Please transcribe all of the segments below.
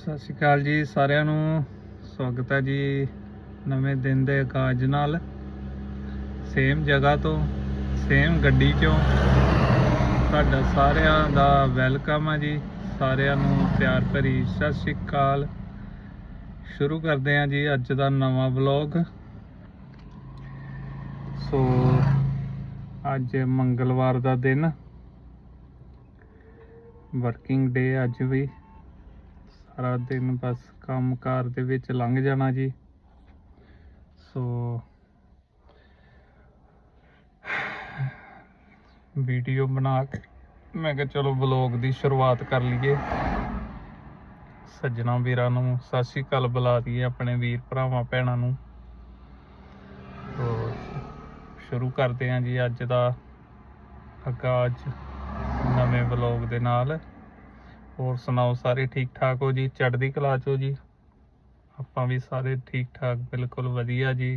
ਸਤਿ ਸ਼੍ਰੀ ਅਕਾਲ ਜੀ ਸਾਰਿਆਂ ਨੂੰ। ਸਵਾਗਤ ਹੈ ਜੀ ਨਵੇਂ ਦਿਨ ਦੇ ਆਗਾਜ਼ ਨਾਲ। ਸੇਮ ਜਗ੍ਹਾ ਤੋਂ ਸੇਮ ਗੱਡੀ ਚੋਂ। ਤੁਹਾਡਾ ਸਾਰਿਆਂ ਦਾ ਵੈਲਕਮ ਹੈ ਜੀ। ਸਾਰਿਆਂ ਨੂੰ ਪਿਆਰ ਭਰੀ ਸਤਿ ਸ਼੍ਰੀ ਅਕਾਲ। ਸ਼ੁਰੂ ਕਰਦੇ ਹਾਂ ਜੀ ਅੱਜ ਦਾ ਨਵਾਂ ਵਲੌਗ ਸੋ, ਅੱਜ ਮੰਗਲਵਾਰ ਦਾ ਦਿਨ। ਵਰਕਿੰਗ ਡੇ ਅੱਜ ਵੀ। ਸਾਰਾ ਦਿਨ ਬਸ ਕੰਮਕਾਰ ਦੇ ਵਿੱਚ ਲੰਘ ਜਾਣਾ ਜੀ। ਸੋ ਵੀਡੀਓ ਬਣਾ ਕੇ ਮੈਂ ਕਿਹਾ ਚਲੋ ਵਲੌਗ ਦੀ ਸ਼ੁਰੂਆਤ ਕਰ ਲਈਏ। ਸੱਜਣਾ ਵੀਰਾਂ ਨੂੰ ਸਤਿ ਸ਼੍ਰੀ ਅਕਾਲ ਬੁਲਾ ਦਈਏ ਆਪਣੇ ਵੀਰ ਭਰਾਵਾਂ ਭੈਣਾਂ ਨੂੰ। ਸੋ ਸ਼ੁਰੂ ਕਰਦੇ ਹਾਂ ਜੀ ਅੱਜ ਦਾ ਆਗਾਜ਼ ਨਵੇਂ ਵਲੌਗ ਦੇ ਨਾਲ। ਹੋਰ ਸੁਣਾਓ, ਸਾਰੇ ਠੀਕ ਠਾਕ ਹੋ ਜੀ? ਚੜ੍ਹਦੀ ਕਲਾ ਚੋ ਜੀ? ਆਪਾਂ ਵੀ ਸਾਰੇ ਠੀਕ ਠਾਕ ਬਿਲਕੁਲ ਵਧੀਆ ਜੀ।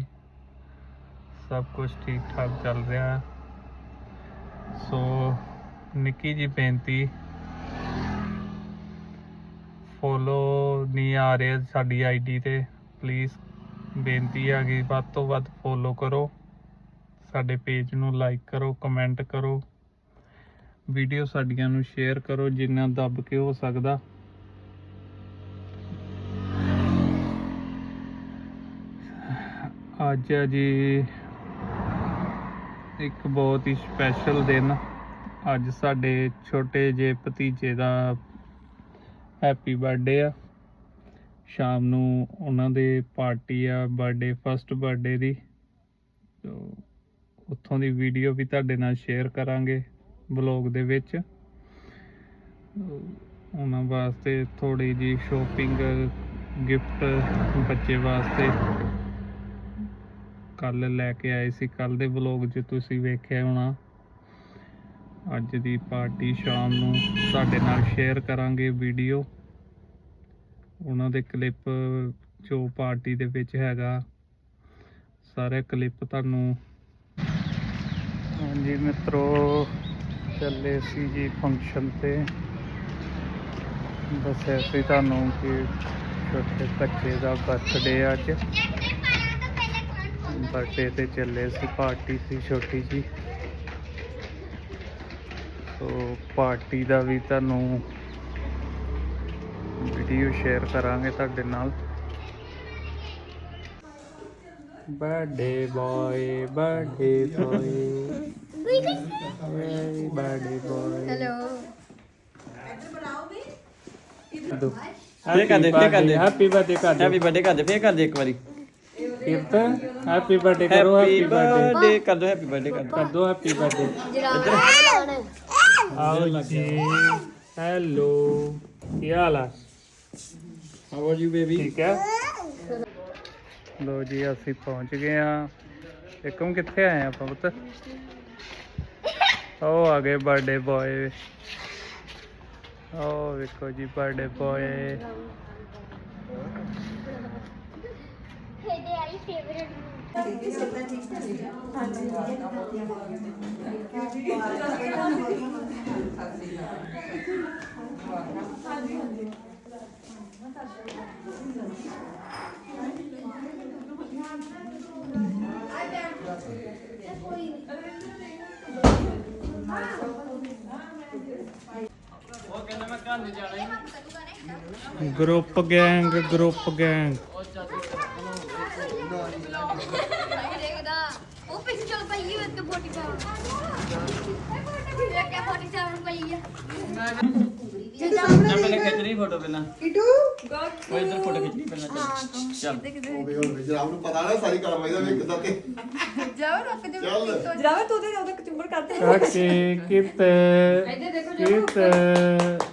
ਸਭ ਕੁਝ ਠੀਕ ਠਾਕ ਚੱਲ ਰਿਹਾ। ਸੋ ਨਿੱਕੀ ਜੀ ਬੇਨਤੀ, ਫੋਲੋ ਨਹੀਂ ਆ ਰਿਹਾ ਸਾਡੀ ਆਈਡੀ ਤੇ, ਪਲੀਜ਼ ਬੇਨਤੀ ਆ ਗਈ ਵੱਧ ਤੋਂ ਵੱਧ ਫੋਲੋ ਕਰੋ। ਸਾਡੇ ਪੇਜ ਨੂੰ ਲਾਈਕ ਕਰੋ, ਕਮੈਂਟ ਕਰੋ। ਵੀਡੀਓ ਸਾਡੀਆਂ ਨੂੰ ਸ਼ੇਅਰ ਕਰੋ, ਜਿੰਨਾ ਦੱਬ ਕੇ ਹੋ ਸਕਦਾ। ਅੱਜ ਹੈ ਜੀ ਇੱਕ ਬਹੁਤ ਹੀ ਸਪੈਸ਼ਲ ਦਿਨ। ਅੱਜ ਸਾਡੇ ਛੋਟੇ ਜਿਹੇ ਭਤੀਜੇ ਦਾ ਹੈਪੀ ਬਰਥਡੇ ਆ। ਸ਼ਾਮ ਨੂੰ ਉਹਨਾਂ ਦੇ ਪਾਰਟੀ ਆ ਬਰਥਡੇ ਫਸਟ ਬਰਥਡੇ ਦੀ। ਤੋ, ਉੱਥੋਂ ਦੀ ਵੀਡੀਓ ਵੀ ਤੁਹਾਡੇ ਨਾਲ ਸ਼ੇਅਰ ਕਰਾਂਗੇ। ਬਲੌਗ ਦੇ ਵਿੱਚ। ਉਹਨਾਂ ਵਾਸਤੇ ਥੋੜੀ ਜੀ ਸ਼ੋਪਿੰਗ ਗਿਫਟ ਬੱਚੇ ਵਾਸਤੇ ਕੱਲ ਲੈ ਕੇ ਆਏ ਸੀ। ਕੱਲ ਦੇ ਵਲੌਗ 'ਚ ਤੁਸੀਂ ਵੇਖਿਆ ਹੋਣਾ। ਅੱਜ ਦੀ ਪਾਰਟੀ ਸ਼ਾਮ ਨੂੰ ਤੁਹਾਡੇ ਨਾਲ ਸ਼ੇਅਰ ਕਰਾਂਗੇ ਵੀਡੀਓ ਉਹਨਾਂ ਦੇ ਕਲਿੱਪ ਜੋ ਪਾਰਟੀ ਦੇ ਵਿੱਚ ਹੈਗਾ। ਸਾਰੇ ਕਲਿੱਪ ਤੁਹਾਨੂੰ ਹਾਂਜੀ ਮਿੱਤਰੋ ਚੱਲੇ ਸੀ ਜੀ ਫੰਕਸ਼ਨ ਤੇ। ਦੱਸਿਆ ਸੀ ਤੁਹਾਨੂੰ ਕਿ ਛੋਟੇ ਬੱਚੇ ਦਾ ਬਰਥਡੇ ਅੱਜ। ਬਰਥਡੇ ਤੇ ਚੱਲੇ ਸੀ ਪਾਰਟੀ ਸੀ ਛੋਟੀ ਜੀ। ਸੋ ਪਾਰਟੀ ਦਾ ਵੀ ਤੁਹਾਨੂੰ ਵੀਡੀਓ ਸ਼ੇਅਰ ਕਰਾਂਗੇ ਤੁਹਾਡੇ ਨਾਲ। Birthday boy birthday boy birthday boy hello ਫੇਰ ਕਰਦੇ, ਫੇਰ ਕਰਦੇ। ਹੈਪੀ ਬਰਥਡੇ ਕਰ ਹੈਪੀ ਬਰਥਡੇ ਕਰ ਦੇ ਫੇਰ ਕਰ ਦੇ ਇੱਕ ਵਾਰੀ। ਕੀਰਤਨ ਹੈਪੀ ਬਰਥਡੇ ਕਰੋ ਹੈਪੀ ਬਰਥਡੇ ਕਰ ਦੋ ਹੈਪੀ ਬਰਥਡੇ ਕਰ ਕਰ ਦੋ ਹੈਪੀ ਬਰਥਡੇ ਆਓ ਜੀ। ਹੈਲੋ ਕੀ ਹਾਲ ਆ? ਹਾਊ ਆਰ ਯੂ ਬੇਬੀ ਠੀਕ ਹੈ ਲੋ ਜੀ ਅਸੀਂ ਪਹੁੰਚ ਗਏ ਆ ਇੱਕਮ ਕਿੱਥੇ ਆਏ ਆਪਾਂ ਪੁੱਤ? ਉਹ ਆ ਗਏ ਬਰਥਡੇ ਬॉय ਉਹ ਵੇਖੋ ਜੀ ਬਰਥਡੇ ਬॉय ਇਹਦੇ ਜਾਣਾ ਹੀ ਗਰੁੱਪ ਗੈਂਗ ਗਰੁੱਪ ਗੈਂਗ ਦੇਖਦਾ ਉਹ ਪਿੱਛੇ ਚੱਲ ਪਈ ਹੈ ਤੇ 47 ਇਹ ਕਿਆ 47 ਪਈ ਹੈ ਚੱਲ ਪਹਿਲਾਂ ਖਿੱਚ ਲਈ ਫੋਟੋ ਪਹਿਲਾਂ ਕਿਟੂ ਉਹ ਇੱਧਰ ਫੋਟੋ ਖਿੱਚਣੀ ਪਹਿਲਾਂ ਚੱਲ ਚੱਲ ਹੋਵੇ ਹੋਵੇ ਜਨਾਬ ਨੂੰ ਪਤਾ ਨਾ ਸਾਰੀ ਕਾਰਵਾਈ ਦਾ ਵੀ ਕਿੱਦਾਂ ਤੇ ਜਾਓ। ਰੱਖ ਦੇ ਚੱਲ ਜਰਾਵੇ ਤੂੰ ਤੇ ਉਹਦੇ ਕਚੁੰਬਰ ਕਰਦੇ ਕਾਕੇ ਕਿਤੇ ਕਿਤੇ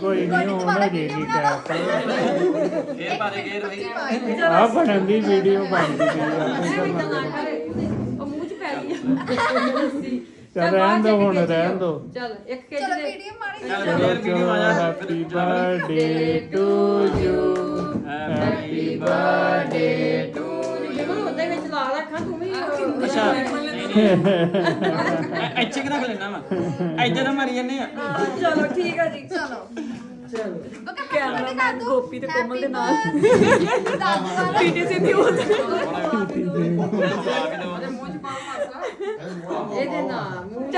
ਕੋਈ ਨਹੀਂ ਹੋਣਾ ਜੀ ਜੀ ਕਹਿ ਇਹ ਪਾ ਦੇ ਗੇਰ ਬਈ ਆ ਬਣਨ ਦੀ ਵੀਡੀਓ ਬਣਦੀ ਕਰੇ ਉਹ ਮੂੰਹ ਚ ਪੈ ਗਈ। ਚੱਲ ਰਹਿਣ ਦੋ ਹੁਣ ਰਹਿਣ ਦੋ। ਚੱਲ ਇੱਕ ਖਿੱਚ ਚਲੋ ਦੇ ਵੀਡੀਓ ਮਾਰੀ ਚੱਲ ਵੀਡੀਓ ਜਾ। Happy birthday to you happy birthday to ਜਿਵੇਂ ਉਹਦੇ ਵਿੱਚ ਲਾ ਰੱਖਾਂ ਤੂੰ ਵੀ ਅੱਛਾ। ਇੱਥੇ ਕਿਹਨਾਂ ਲੈਣਾ ਵਾ? ਇੱਧਰ ਨਾ ਮਾਰੀ ਜੰਨੇ ਆ। ਚਲੋ ਠੀਕ ਆ ਜੀ ਚਲੋ। ਚਲੋ। ਕੈਮਰਾ ਗੋਪੀ ਤੇ ਕੋਮਲ ਦੇ ਨਾਲ। ਪੀਟੀ ਕੇ ਦਿਓ ਇਹਦੇ ਨਾਲ।